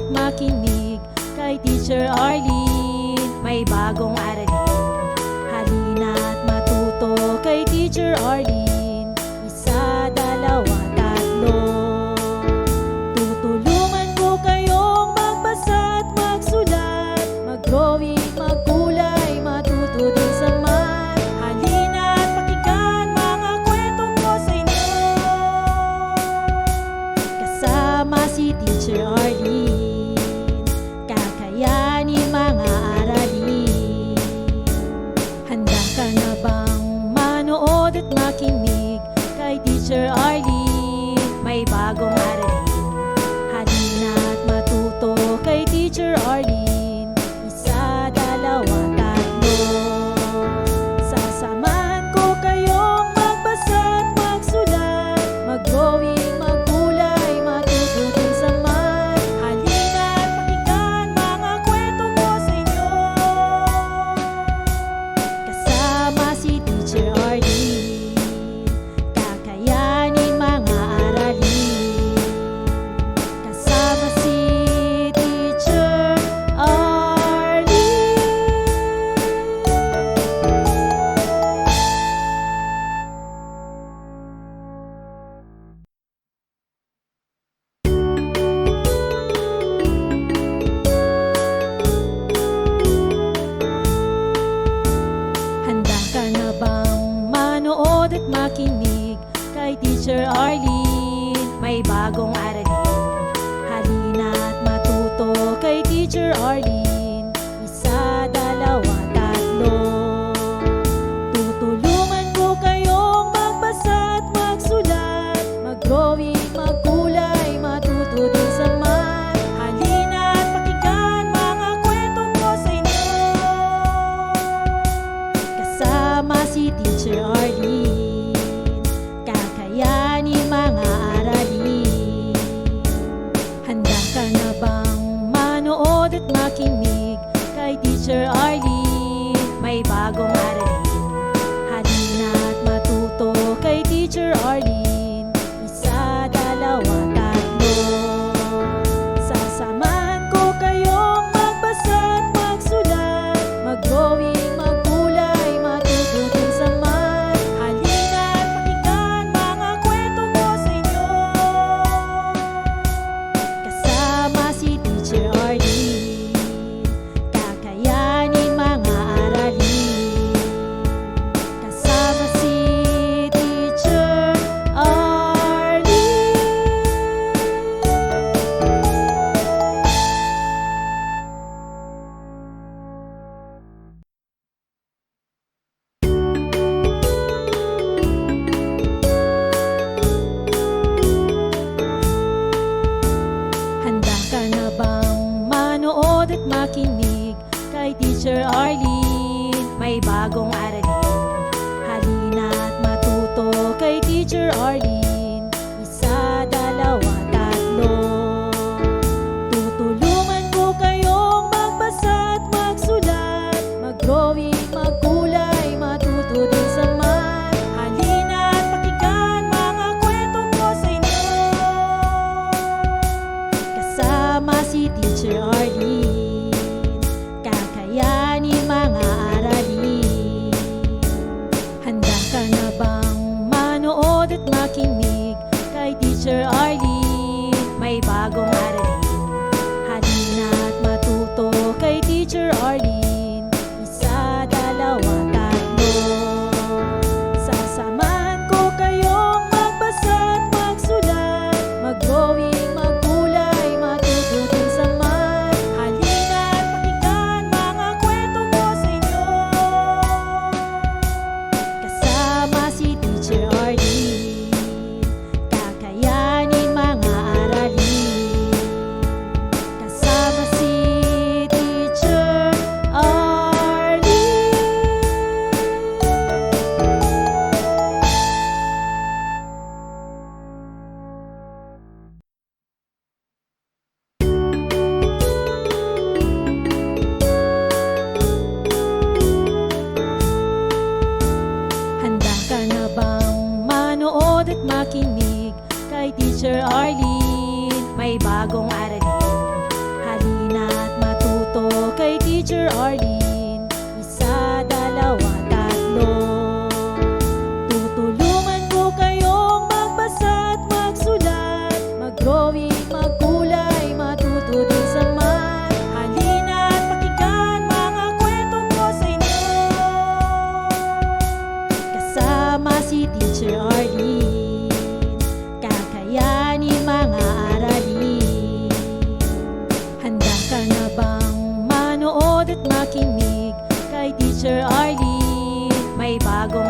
bakit makinig kay Teacher Arlene? May bagong aralin, halina at matuto kay Teacher Arlene. Teacher Arlene? May bagong aralin. Teacher Arlene Gusto na bang manood at makinig kay Teacher Arlene? May bagong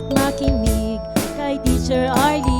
at makinig? Kay Teacher Arlene